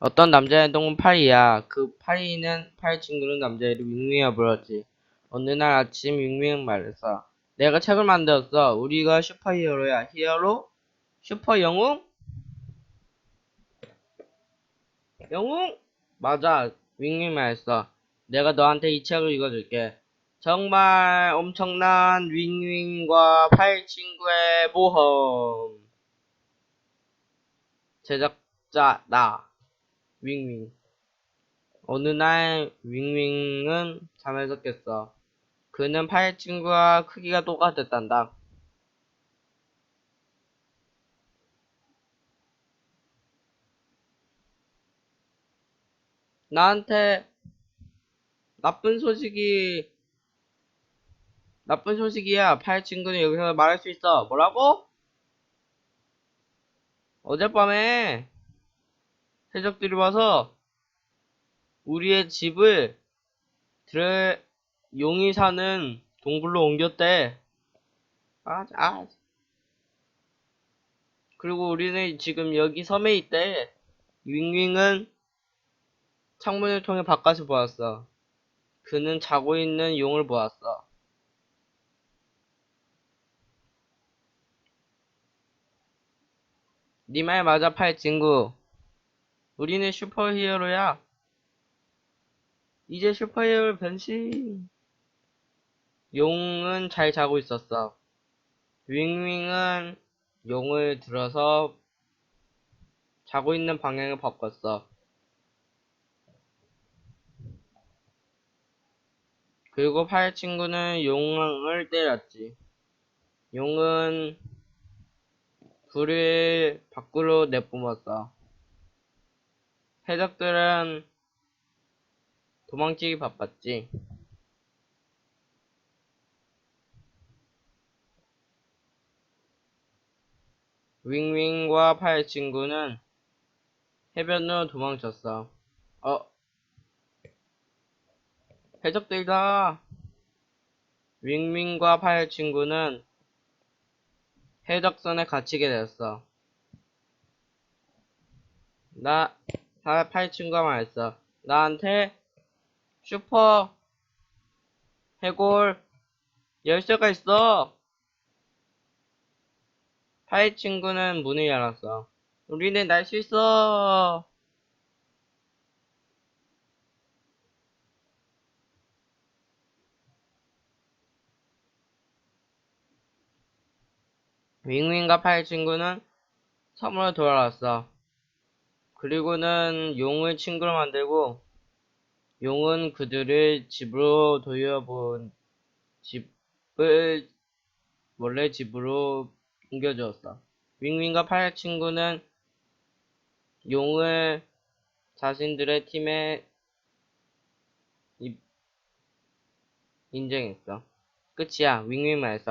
어떤 남자의 동은 파리야. 그 파리는 파리 친구는 남자애를 윙윙이라 불렀지. 어느 날 아침 윙윙은 말했어. 내가 책을 만들었어. 우리가 슈퍼히어로야. 히어로? 슈퍼 영웅? 영웅? 맞아. 윙윙 말했어. 내가 너한테 이 책을 읽어줄게. 정말 엄청난 윙윙과 파리 친구의 모험. 제작자 나. 윙윙. 어느 날 윙윙은 잠에서 깼어. 그는 파일 친구와 크기가 똑같았단다. 나한테 나쁜 소식이 나쁜 소식이야. 파일 친구는 여기서 말할 수 있어. 뭐라고? 어젯밤에 해적들이 와서 우리의 집을 드레 용이 사는 동굴로 옮겼대. 아, 아. 그리고 우리는 지금 여기 섬에 있대. 윙윙은 창문을 통해 바깥을 보았어. 그는 자고 있는 용을 보았어. 네말 맞아, 팔 친구. 우리는 슈퍼히어로야. 이제 슈퍼히어로 변신. 용은 잘 자고 있었어. 윙윙은 용을 들어서 자고 있는 방향을 바꿨어. 그리고 파일 친구는 용을 때렸지. 용은 불을 밖으로 내뿜었어. 해적들은 도망치기 바빴지. 윙윙과 파일 친구는 해변으로 도망쳤어. 어? 해적들이다. 윙윙과 파일 친구는 해적선에 갇히게 됐어. 나, 다 파일 친구가 말했어. 나한테 슈퍼 해골 열쇠가 있어. 파이 친구는 문을 열었어. 우리는 날 수 있어. 윙윙과 파이 친구는 섬으로 돌아왔어. 그리고는 용을 친구로 만들고 용은 그들을 집으로 돌려본 집을 원래 집으로 옮겨주었어. 윙윙과 파일 친구는 용을 자신들의 팀에 입- 인정했어. 끝이야. 윙윙 말했어.